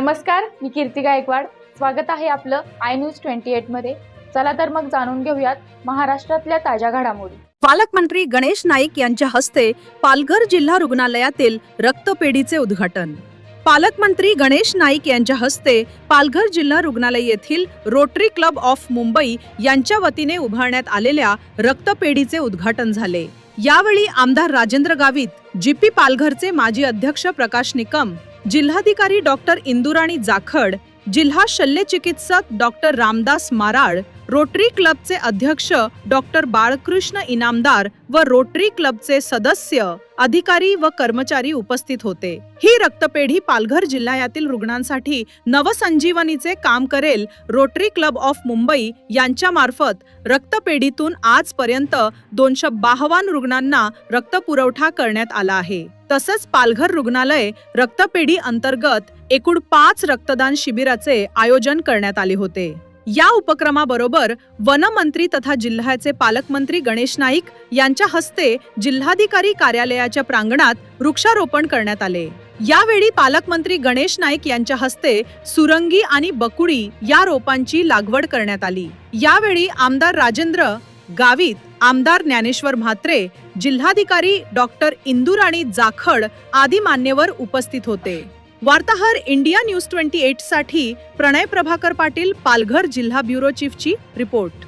नमस्कार मी कीर्ती गायकवाड. स्वागत आहे आपलं आय न्यूज ट्वेंटी एटमध्ये. चला तर मग जाणून घेऊयात महाराष्ट्रातल्या ताज्या घडामोडी. पालकमंत्री गणेश नाईक यांच्या हस्ते पालघर जिल्हा रुग्णालयातील रक्तपेढीचे उद्घाटन. पालकमंत्री गणेश नाईक यांच्या हस्ते पालघर जिल्हा रुग्णालय येथील रोटरी क्लब ऑफ मुंबई यांच्या वतीने उभारण्यात आलेल्या रक्तपेढीचे उद्घाटन झाले. यावेळी आमदार राजेंद्र गावित जीपी पालघरचे माजी अध्यक्ष प्रकाश निकम जिल्हाधिकारी डॉक्टर इंदुराणी जाखड जिल्हा शल्यचिकित्सक डॉक्टर रामदास माराळ रोटरी क्लबचे अध्यक्ष डॉक्टर बाळकृष्ण इनामदार व रोटरी क्लबचे सदस्य अधिकारी व कर्मचारी उपस्थित होते. ही रक्तपेढी पालघर जिल्ह्यातील रुग्णांसाठी नवसंजीवनीचे काम करेल रोटरी क्लब ऑफ मुंबई यांच्या मार्फत रक्तपेढीतून आजपर्यंत दोनशे बाहवान रुग्णांना रक्तपुरवठा करण्यात आला आहे. तसंच पालघर रुग्णालय रक्तपेढी अंतर्गत एकूण पाच रक्तदान शिबिराचे आयोजन करण्यात आले होते. या उपक्रमाबरोबर वनमंत्री तथा जिल्ह्याचे पालकमंत्री गणेश नाईक यांच्या हस्ते जिल्हाधिकारी कार्यालयाच्या प्रांगणात वृक्षारोपण करण्यात आले. यावेळी पालकमंत्री गणेश नाईक यांच्या हस्ते सुरंगी आणि बकुडी या रोपांची लागवड करण्यात आली. यावेळी आमदार राजेंद्र गावित आमदार ज्ञानेश्वर म्हात्रे जिल्हाधिकारी डॉक्टर इंदुराणी जाखड आदी मान्यवर उपस्थित होते. वार्ताहर इंडिया न्यूज ट्वेंटी एटसाठी प्रणय प्रभाकर पाटील पालघर जिल्हा ब्युरो चीफची रिपोर्ट.